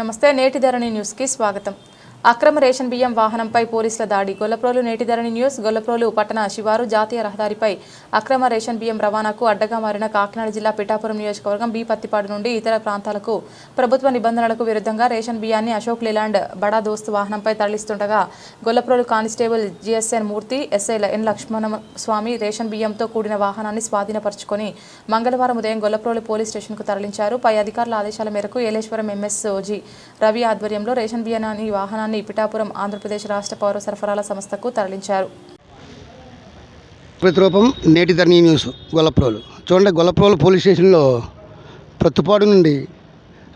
నమస్తే నేటి ధరణి న్యూస్కి స్వాగతం. అక్రమ రేషన్ బియ్యం వాహనంపై పోలీసుల దాడి. గొల్లప్రోలు నేటిధరణి న్యూస్. గొల్లప్రోలు పట్టణ శివారు జాతీయ రహదారిపై అక్రమ రేషన్ బియ్యం రవాణాకు అడ్డగా మారిన కాకినాడ జిల్లా పిఠాపురం నియోజకవర్గం బి పత్తిపాడు నుండి ఇతర ప్రాంతాలకు ప్రభుత్వ నిబంధనలకు విరుద్ధంగా రేషన్ బియ్యాన్ని అశోక్ లీలాండ్ బడా దోస్తు వాహనంపై తరలిస్తుండగా Gollaprolu constable GSN Murthy SI N Lakshmana Swamy ration బియ్యంతో కూడిన వాహనాన్ని స్వాధీనపరుచుకొని మంగళవారం ఉదయం గొల్లప్రోలు పోలీస్ స్టేషన్కు తరలించారు. పై అధికారుల ఆదేశాల మేరకు ఏలేశ్వరం ఎంఎస్ఓజీ రవి ఆధ్వర్యంలో రేషన్ బియ్యాన్ని వాహనాన్ని పిఠాపురం ఆంధ్రప్రదేశ్ రాష్ట్ర పౌర సరఫరాల సంస్థకు తరలించారు. ప్రతిరూపం నేటి ధరణి న్యూస్ గొల్లప్రోలు. చూడండి గొల్లప్రోలు పోలీస్ స్టేషన్లో ప్రత్తుపాడు నుండి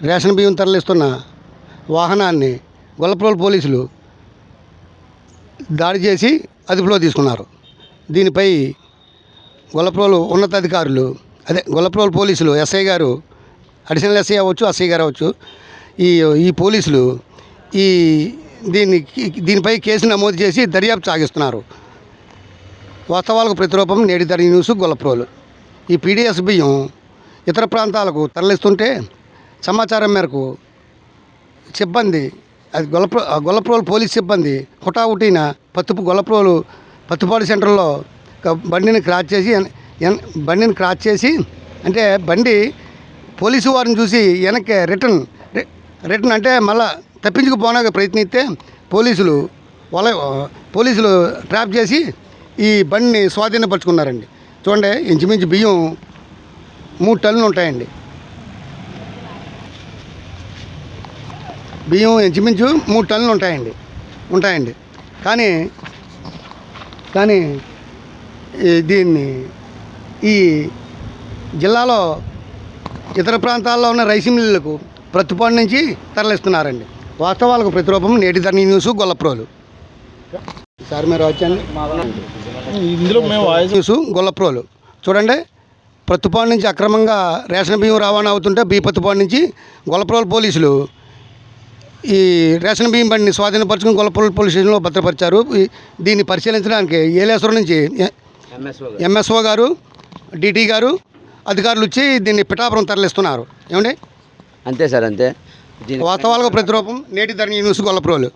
రేషన్ బియ్యం తరలిస్తున్న వాహనాన్ని గొల్లప్రోలు పోలీసులు దాడి చేసి అదుపులో తీసుకున్నారు. దీనిపై గొల్లప్రోలు ఉన్నతాధికారులు అదే గొల్లప్రోలు పోలీసులు ఎస్ఐ గారు అడిషనల్ ఎస్ఐ అవ్వచ్చు ఎస్ఐ గారు అవ్వచ్చు ఈ ఈ పోలీసులు ఈ దీన్ని దీనిపై కేసు నమోదు చేసి దర్యాప్తు సాగిస్తున్నారు. వాస్తవాలకు ప్రతిరూపం నేటి ధర న్యూస్ గొల్లప్రోలు. ఈ పీడిఎస్ బియ్యం ఇతర ప్రాంతాలకు తరలిస్తుంటే సమాచారం మేరకు సిబ్బంది అది గొల్లప్రో గొల్లప్రోలు పోలీస్ సిబ్బంది హుటాహుటిన పత్తుపు గొల్లప్రోలు పత్తుపాడు సెంటర్లో బండిని క్రాచ్ చేసి ఎన్- బండిని క్రాచ్ చేసి అంటే బండి పోలీసు వారిని చూసి వెనక్కి రిటర్న్ రి- రిటర్న్ అంటే మళ్ళా తప్పించుకుపోనాక ప్రయత్నిస్తే పోలీసులు వల పోలీసులు ట్రాప్ చేసి ఈ బండిని స్వాధీనపరుచుకున్నారండి. చూడండి ఇంచుమించు బియ్యం మూడు టన్నులు ఉంటాయండి. బియ్యం ఇంచుమించు మూడు టన్నులు ఉంటాయండి ఉంటాయండి. కానీ కానీ దీన్ని ఈ జిల్లాలో ఇతర ప్రాంతాల్లో ఉన్న రైస్ మిల్లులకు ప్రతిపాటు నుంచి తరలిస్తున్నారండి. వాస్తవాలకు ప్రతిరూపం నేటి ధరణి న్యూస్ గొల్లప్రోలు. సార్ మీరు వచ్చండి ఇందులో మేము వాయిస్ న్యూస్ గొల్లప్రోలు. చూడండి ప్రత్తుపాడు నుంచి అక్రమంగా రేషన్ బియ్యం రవాణా అవుతుంటే బీ ప్రత్తుపాడు నుంచి గొల్లప్రోలు పోలీసులు. ఈ రేషన్ బియ్యం బండిని స్వాధీనపరచుకుని గొల్లప్రోలు పోలీస్ స్టేషన్లో భద్రపరిచారు. దీన్ని పరిశీలించడానికి ఏలేశ్వరం నుంచి ఎంఎస్ఓ గారు. డిటి గారు అధికారులు వచ్చి దీన్ని పిఠాపురం తరలిస్తున్నారు. ఏమండి? అంతే సార్ అంతే. వాస్తవాలకు ప్రతిరూపం నేటి ధరణి న్యూస్ గొల్లప్రోలు